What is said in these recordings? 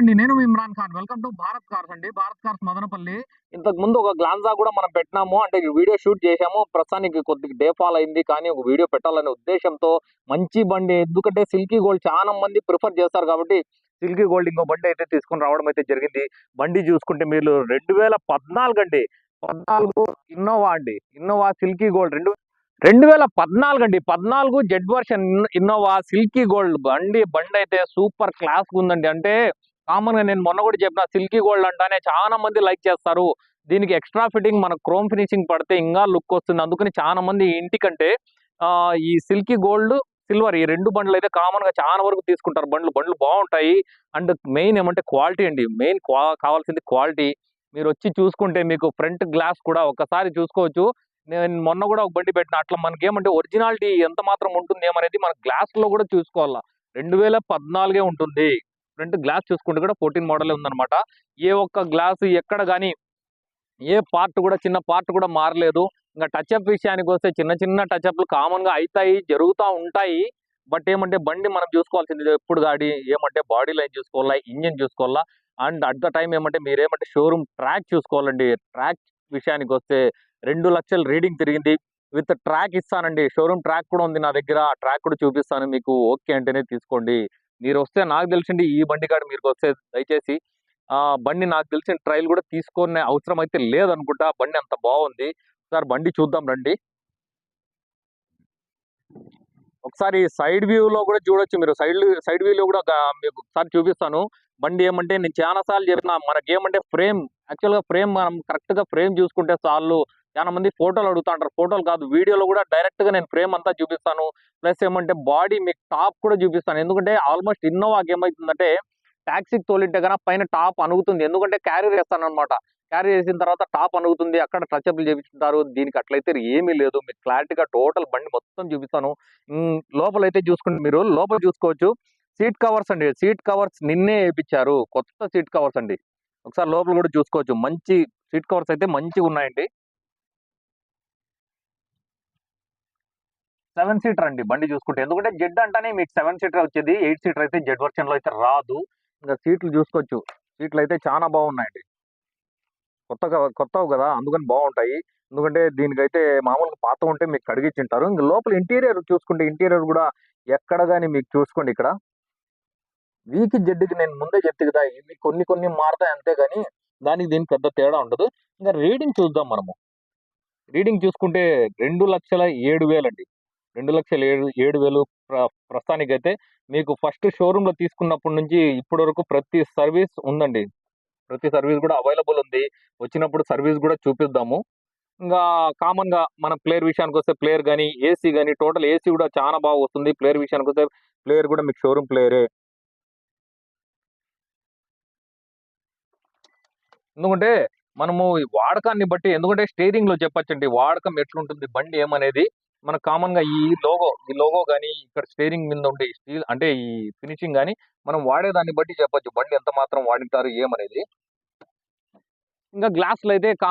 అండి నేను Imran Khan. Welcome to Bharat cars అండి. భారత్ కార్స్ మదనపల్లి. ఇంతకు ముందు ఒక గ్లాన్సా కూడా మనం పెట్టినాము. అంటే వీడియో షూట్ చేశాము. ప్రస్తుతానికి కొద్దిగా డే ఫాల్ అయింది. కానీ ఒక వీడియో పెట్టాలనే ఉద్దేశంతో మంచి బండి. ఎందుకంటే సిల్కీ గోల్డ్ చాలా మంది ప్రిఫర్ చేస్తారు కాబట్టి సిల్కీ గోల్డ్ ఇంకో బండి అయితే తీసుకొని రావడం అయితే జరిగింది. బండి చూసుకుంటే మీరు రెండు వేల పద్నాలుగు అండి. పద్నాలుగు ఇన్నోవా అండి. Innova silky gold. రెండు రెండు వేల పద్నాలుగు అండి. పద్నాలుగు Z version Innova silky gold బండి. బండి అయితే సూపర్ క్లాస్ ఉందండి. అంటే కామన్గా నేను మొన్న కూడా చెప్పిన సిల్కీ గోల్డ్ అంటానే చాలా మంది లైక్ చేస్తారు. దీనికి ఎక్స్ట్రా ఫిట్టింగ్ మన క్రోమ్ ఫినిషింగ్ పడితే ఇంకా లుక్ వస్తుంది. అందుకని చాలా మంది ఇంటికంటే ఆ, ఈ సిల్కీ గోల్డ్ సిల్వర్ ఈ రెండు బండ్లు అయితే కామన్గా చాలా వరకు తీసుకుంటారు. బండ్లు బండ్లు బాగుంటాయి. అండ్ మెయిన్ ఏమంటే క్వాలిటీ అండి. మెయిన్ కావాల్సింది క్వాలిటీ. మీరు వచ్చి చూసుకుంటే మీకు ఫ్రంట్ గ్లాస్ కూడా ఒకసారి చూసుకోవచ్చు. నేను మొన్న కూడా ఒక బండి పెట్టిన. అట్లా మనకి ఏమంటే ఒరిజినాలిటీ ఎంత మాత్రం ఉంటుంది ఏమనేది మన గ్లాస్లో కూడా చూసుకోవాలా. రెండు వేల పద్నాలుగే ఉంటుంది. ఫ్రంట్ గ్లాస్ చూసుకుంటే కూడా ఫోర్టీన్ మోడలే ఉందన్నమాట. ఏ ఒక్క గ్లాస్ ఎక్కడ కానీ ఏ పార్ట్ కూడా చిన్న పార్ట్ కూడా మారలేదు. ఇంకా టచ్అప్ విషయానికి వస్తే చిన్న చిన్న టచ్అప్లు కామన్గా అవుతాయి జరుగుతూ ఉంటాయి. బట్ ఏమంటే బండి మనం చూసుకోవాల్సింది ఎప్పుడు గాడి ఏమంటే బాడీ లైన్ చూసుకోవాలా ఇంజిన్ చూసుకోవాలా? అండ్ అట్ ద టైం ఏమంటే మీరేమంటే షోరూమ్ ట్రాక్ చూసుకోవాలండి. ట్రాక్ విషయానికి వస్తే రెండు లక్షలు రీడింగ్ తిరిగింది. విత్ ట్రాక్ ఇస్తానండి. షోరూమ్ ట్రాక్ కూడా ఉంది నా దగ్గర. ఆ ట్రాక్ కూడా చూపిస్తాను. మీకు ఓకే అంటేనే తీసుకోండి. మీరు వస్తే నాకు తెలిసింది ఈ బండి కాడ మీరు వస్తే దయచేసి బండి నాకు తెలిసిన ట్రయల్ కూడా తీసుకునే అవసరం అయితే లేదనుకుంటా బండి అంత బాగుంది. సార్ బండి చూద్దాం రండి. ఒకసారి సైడ్ వ్యూ లో కూడా చూడొచ్చు మీరు. సైడ్ సైడ్ వ్యూ లో కూడా మీకు ఒకసారి చూపిస్తాను. బండి ఏమంటే నేను చాలా సార్లు చెప్పిన మనకి ఏమంటే ఫ్రేమ్ యాక్చువల్గా ఫ్రేమ్ మనం కరెక్ట్గా ఫ్రేమ్ చూసుకుంటే చాలు. చాలా మంది ఫోటోలు అడుగుతా అంటారు ఫోటోలు కాదు వీడియోలో కూడా డైరెక్ట్గా నేను ఫ్రేమ్ అంతా చూపిస్తాను. ప్లస్ ఏమంటే బాడీ మీకు టాప్ కూడా చూపిస్తాను. ఎందుకంటే ఆల్మోస్ట్ ఇన్నోవాకి ఏమవుతుందంటే ట్యాక్సీకి తోలింటే కన్నా పైన టాప్ అనుగుతుంది ఎందుకంటే క్యారీ చేస్తాను అనమాట క్యారీ చేసిన తర్వాత టాప్ అనుగుతుంది అక్కడ టచ్అప్లు చేపించుకుంటారు. దీనికి అట్లయితే ఏమీ లేదు. మీకు క్లారిటీగా టోటల్ బండి మొత్తం చూపిస్తాను. లోపలైతే లోపల అయితే చూసుకుంటే మీరు లోపల చూసుకోవచ్చు. సీట్ కవర్స్ అండి. సీట్ కవర్స్ నిన్నే వేయించారు. కొత్త సీట్ కవర్స్ అండి. ఒకసారి లోపల కూడా చూసుకోవచ్చు. మంచి సీట్ కవర్స్ అయితే మంచిగా ఉన్నాయండి. సెవెన్ సీటర్ అండి బండి చూసుకుంటే. ఎందుకంటే జెడ్ అంటేనే మీకు సెవెన్ సీటర్ వచ్చేది ఎయిట్ సీటర్ అయితే జెడ్ వర్షన్లో అయితే రాదు. ఇంకా సీట్లు చూసుకోవచ్చు. సీట్లు అయితే చాలా బాగున్నాయండి. కొత్తగా కొత్తవి కదా అందుకని బాగుంటాయి. ఎందుకంటే దీనికైతే మామూలుగా పాత ఉంటే మీకు కడిగిచ్చింటారు. ఇంకా లోపల ఇంటీరియర్ చూసుకుంటే ఇంటీరియర్ కూడా ఎక్కడ కానీ మీకు చూసుకోండి ఇక్కడ. వీకి జెడ్కి నేను ముందే చెప్తే కదా ఇవి కొన్ని కొన్ని మారుతాయి అంతే కానీ దానికి దీనికి పెద్ద తేడా ఉండదు. ఇంకా రీడింగ్ చూద్దాం మనము. రీడింగ్ చూసుకుంటే రెండు లక్షల ఏడు వేలు అండి రెండు లక్షల ఏడు ఏడు వేలు ప్ర ప్రస్తుతానికైతే మీకు ఫస్ట్ షోరూంలో తీసుకున్నప్పటి నుంచి ఇప్పటి వరకు ప్రతి సర్వీస్ ఉందండి. ప్రతి సర్వీస్ కూడా అవైలబుల్ ఉంది. వచ్చినప్పుడు సర్వీస్ కూడా చూపిద్దాము. ఇంకా కామన్గా మన ప్లేయర్ విషయానికి వస్తే ప్లేయర్ కానీ ఏసీ కానీ టోటల్ ఏసీ కూడా చాలా బాగా వస్తుంది. ప్లేయర్ విషయానికి వస్తే ప్లేయర్ కూడా మీకు షోరూమ్ ప్లేయరే. ఎందుకంటే మనము వాడకాన్ని బట్టి ఎందుకంటే స్టేరింగ్లో చెప్పచ్చండి వాడకం ఎట్లుంటుంది బండి ఏమనేది. మన కామన్గా ఈ లోగో ఈ లోగో కానీ ఇక్కడ స్టీరింగ్ మీద ఉండే స్టీల్ అంటే ఈ ఫినిషింగ్ కానీ మనం వాడేదాన్ని బట్టి చెప్పొచ్చు. బండి ఎంత మాత్రం వాడింటారు ఏమనేది. ఇంకా గ్లాసులు అయితే కా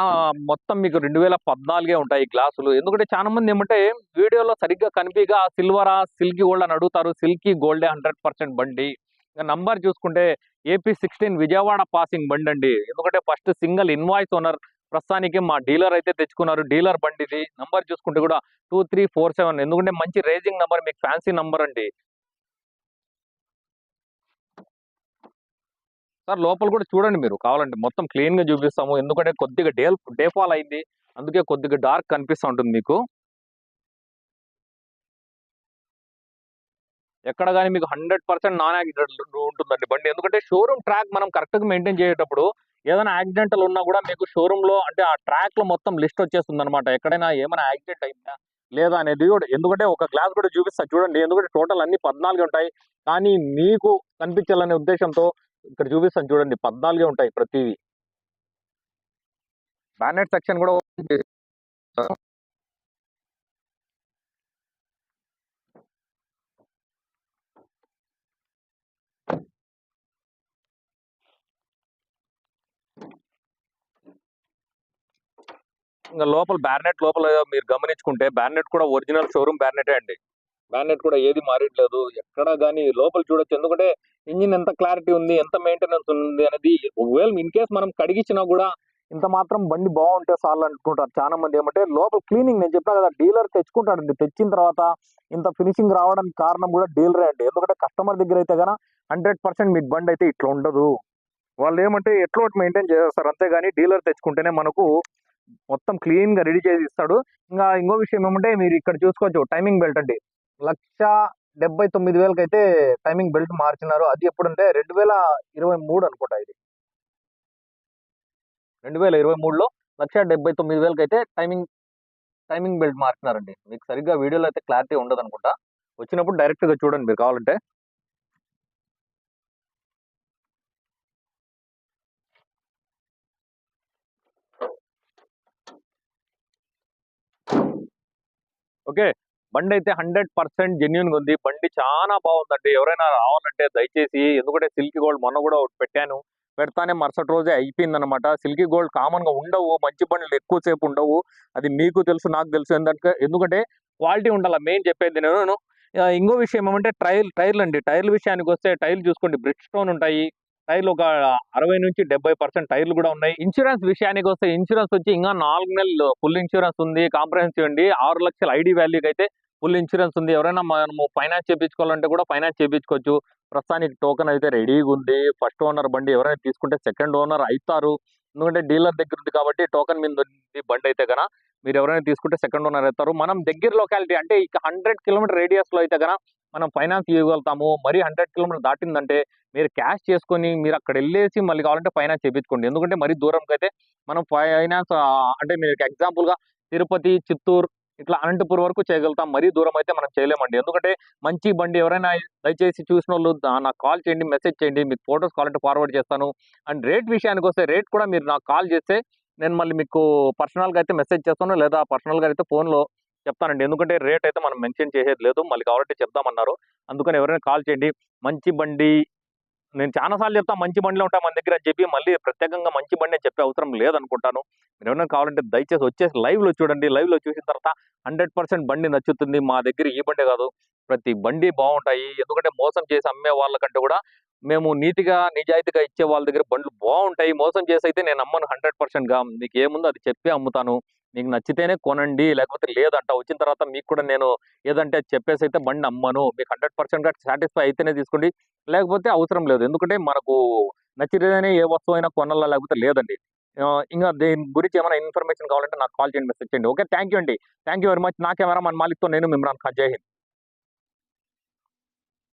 మొత్తం మీకు రెండు వేల పద్నాలుగే ఉంటాయి గ్లాసులు. ఎందుకంటే చాలా మంది ఏమంటే వీడియోలో సరిగ్గా కనిపిగా సిల్వరా సిల్కీ గోల్డ్ అని అడుగుతారు. సిల్కీ గోల్డే హండ్రెడ్ పర్సెంట్ బండి. ఇంకా నంబర్ చూసుకుంటే ఏపీ సిక్స్టీన్ విజయవాడ పాసింగ్ బండి అండి ఎందుకంటే ఫస్ట్ సింగిల్ ఇన్వాయిస్ ఓనర్ ప్రస్తుతానికి మా డీలర్ అయితే తెచ్చుకున్నారు. డీలర్ బండి ఇది నంబర్ చూసుకుంటే కూడా టూ త్రీ ఫోర్ సెవెన్. ఎందుకంటే మంచి రేజింగ్ నంబర్ మీకు ఫ్యాన్సీ నంబర్ అండి. సార్ లోపల కూడా చూడండి మీరు. కావాలంటే మొత్తం క్లీన్గా చూపిస్తాము. ఎందుకంటే కొద్దిగా డే డేఫాల్ అయింది. అందుకే కొద్దిగా డార్క్ కనిపిస్తూ ఉంటుంది మీకు. ఎక్కడ కానీ మీకు హండ్రెడ్ పర్సెంట్ నాన్ యాక్సిడెంట్ ఉంటుందండి. బండి. ఎందుకంటే షోరూమ్ ట్రాక్ మనం కరెక్ట్గా మెయింటైన్ చేసేటప్పుడు ఏదైనా యాక్సిడెంటల్ ఉన్నా కూడా మీకు షోరూమ్లో అంటే ఆ ట్రాక్లో మొత్తం లిస్ట్ వచ్చేస్తుంది అనమాట ఎక్కడైనా ఏమైనా యాక్సిడెంట్ అయిందా? లేదా అనేది కూడా ఎందుకంటే ఒక గ్లాస్ కూడా చూపిస్తా చూడండి. ఎందుకంటే టోటల్ అన్ని పద్నాలుగు ఉంటాయి. కానీ మీకు కనిపించాలనే ఉద్దేశంతో ఇక్కడ చూపిస్తాను చూడండి. పద్నాలుగే ఉంటాయి ప్రతివి బ్యానెట్ సెక్షన్ కూడా ఇంకా లోపల బ్యానెట్ లోపల మీరు గమనించుకుంటే బ్యానెట్ కూడా ఒరిజినల్ షోరూమ్ బ్యానెటే అండి. బ్యానెట్ కూడా ఏది మారట్లేదు. ఎక్కడ కానీ లోపల చూడొచ్చు. ఎందుకంటే ఇంజిన్ ఎంత క్లారిటీ ఉంది ఎంత మెయింటెనెన్స్ ఉంది అనేది ఒకవేళ ఇన్ కేస్ మనం కడిగించినా కూడా ఇంత మాత్రం బండి బాగుంటే చాలు అనుకుంటారు. చాలా మంది ఏమంటే లోపల క్లీనింగ్ నేను చెప్పాను కదా డీలర్ తెచ్చుకుంటాడండి. తెచ్చిన తర్వాత ఇంత ఫినిషింగ్ రావడానికి కారణం కూడా డీలరే అండి. ఎందుకంటే కస్టమర్ దగ్గర అయితే కనుక హండ్రెడ్ పర్సెంట్ మీకు బండి అయితే ఇట్లా ఉండదు. వాళ్ళు ఏమంటే ఎట్లా మెయింటైన్ చేస్తారు అంతేగాని డీలర్ తెచ్చుకుంటేనే మనకు మొత్తం క్లీన్గా రెడీ చేసి ఇస్తాడు. ఇంకా ఇంకో విషయం ఏమంటే మీరు ఇక్కడ చూసుకోవచ్చు టైమింగ్ బెల్ట్ అండి. లక్ష డెబ్బై తొమ్మిది వేలకి అయితే టైమింగ్ బెల్ట్ మార్చినారు. అది ఎప్పుడంటే రెండు వేల ఇరవై మూడు అనుకుంటా ఇది. రెండు వేల ఇరవై మూడులో లక్ష డెబ్బై తొమ్మిది వేలకి అయితే టైమింగ్ టైమింగ్ బెల్ట్ మార్చినారండి. మీకు సరిగ్గా వీడియోలో అయితే క్లారిటీ ఉండదు అనుకుంటా వచ్చినప్పుడు డైరెక్ట్గా చూడండి మీరు కావాలంటే. ఓకే? బండి అయితే హండ్రెడ్ పర్సెంట్ జెన్యున్ ఉంది. బండి చాలా బాగుందండి. ఎవరైనా రావాలంటే దయచేసి ఎందుకంటే సిల్కీ గోల్డ్ మొన్న కూడా ఒకటి పెట్టాను. పెడతానే మరుసటి రోజే అయిపోయిందనమాట సిల్కీ గోల్డ్ కామన్గా ఉండవు. మంచి బండ్లు ఎక్కువసేపు ఉండవు. అది మీకు తెలుసు నాకు తెలుసు. ఎందుకంటే ఎందుకంటే క్వాలిటీ ఉండాలి. మెయిన్ చెప్పేది నేను. ఇంకో విషయం ఏమంటే టైర్ టైర్లు అండి టైర్ల విషయానికి వస్తే టైర్లు చూసుకోండి. బ్రిడ్జ్ స్టోన్ ఉంటాయి. టైర్లు ఒక అరవై నుంచి డెబ్బై పర్సెంట్ టైర్లు కూడా ఉన్నాయి. ఇన్సూరెన్స్ విషయానికి వస్తే ఇన్సూరెన్స్ వచ్చి ఇంకా నాలుగు నెలలు ఫుల్ ఇన్సూరెన్స్ ఉంది కాంప్రహెన్సివ్ అండి. ఆరు లక్షల ఐడి వాల్యూకి అయితే ఫుల్ ఇన్సూరెన్స్ ఉంది. ఎవరైనా మనము ఫైనాన్స్ చేయించుకోవాలంటే కూడా ఫైనాన్స్ చేయించుకోవచ్చు ప్రస్తుతానికి టోకెన్ అయితే రెడీగా ఉంది. ఫస్ట్ ఓనర్ బండి ఎవరైనా తీసుకుంటే సెకండ్ ఓనర్ అవుతారు ఎందుకంటే డీలర్ దగ్గర ఉంది కాబట్టి టోకెన్ మీద ఉంది బండి అయితే కనుక మీరు ఎవరైనా తీసుకుంటే సెకండ్ ఓనర్ అవుతారు మనం దగ్గర లొకాలిటీ అంటే ఇక హండ్రెడ్ కిలోమీటర్ రేడియస్లో అయితే కనుక మనం ఫైనాన్స్ చేయగలుగుతాము. మరీ హండ్రెడ్ కిలోమీటర్ దాటిందంటే మీరు క్యాష్ చేసుకొని మీరు అక్కడ వెళ్ళేసి మళ్ళీ కావాలంటే ఫైనాన్స్ చేయించుకోండి ఎందుకంటే మరీ దూరంకి అయితే మనం ఫైనాన్స్ అంటే మీరు ఎగ్జాంపుల్గా తిరుపతి చిత్తూరు ఇట్లా అనంతపురం వరకు చేయగలుగుతాం. మరీ దూరం అయితే మనం చేయలేమండి. ఎందుకంటే మంచి బండి ఎవరైనా దయచేసి చూసిన వాళ్ళు నాకు కాల్ చేయండి మెసేజ్ చేయండి మీకు ఫొటోస్ కావాలంటే ఫార్వర్డ్ చేస్తాను. అండ్ రేట్ విషయానికి వస్తే రేట్ కూడా మీరు నాకు కాల్ చేస్తే నేను మళ్ళీ మీకు పర్సనల్గా అయితే మెసేజ్ చేస్తాను లేదా పర్సనల్గా అయితే ఫోన్లో చెప్తానండి. ఎందుకంటే రేట్ అయితే మనం మెన్షన్ చేసేది లేదు. మళ్ళీ కావాలంటే చెప్తామన్నారు అందుకని ఎవరైనా కాల్ చేయండి. మంచి బండి నేను చాలాసార్లు చెప్తా మంచి బండిలో ఉంటాయి మన దగ్గర అని చెప్పి మళ్ళీ ప్రత్యేకంగా మంచి బండి అని చెప్పే అవసరం లేదనుకుంటాను. మీరు ఎవరైనా కావాలంటే దయచేసి వచ్చేసి లైవ్లో చూడండి. లైవ్లో చూసిన తర్వాత హండ్రెడ్ పర్సెంట్ బండి నచ్చుతుంది. మా దగ్గర ఈ బండి కాదు. ప్రతి బండి బాగుంటాయి. ఎందుకంటే మోసం చేసి అమ్మే వాళ్ళకంటే కూడా మేము నీతిగా నిజాయితీగా ఇచ్చే వాళ్ళ దగ్గర బండ్లు బాగుంటాయి. మోసం చేసి అయితే నేను అమ్మను హండ్రెడ్ పర్సెంట్గా. మీకు ఏముందో అది చెప్పి అమ్ముతాను. మీకు నచ్చితేనే కొనండి లేకపోతే లేదంట వచ్చిన తర్వాత మీకు కూడా నేను ఏదంటే చెప్పేసి అయితే బండి అమ్మను మీకు హండ్రెడ్ పర్సెంట్గా సాటిస్ఫై అయితేనే తీసుకోండి. లేకపోతే అవసరం లేదు. ఎందుకంటే మనకు నచ్చితేనే ఏ వస్తువు అయినా కొనాలా లేకపోతే లేదండి. ఇంకా దీని గురించి ఏమైనా ఇన్ఫర్మేషన్ కావాలంటే నాకు కాల్ చేయండి మెసేజ్ చేయండి. ఓకే థ్యాంక్ యూ అండి. Thank you very much. నా కెమెరా మన మాలిక్తో నేను మిమ్రాన్ ఖాన్. జై హింద్.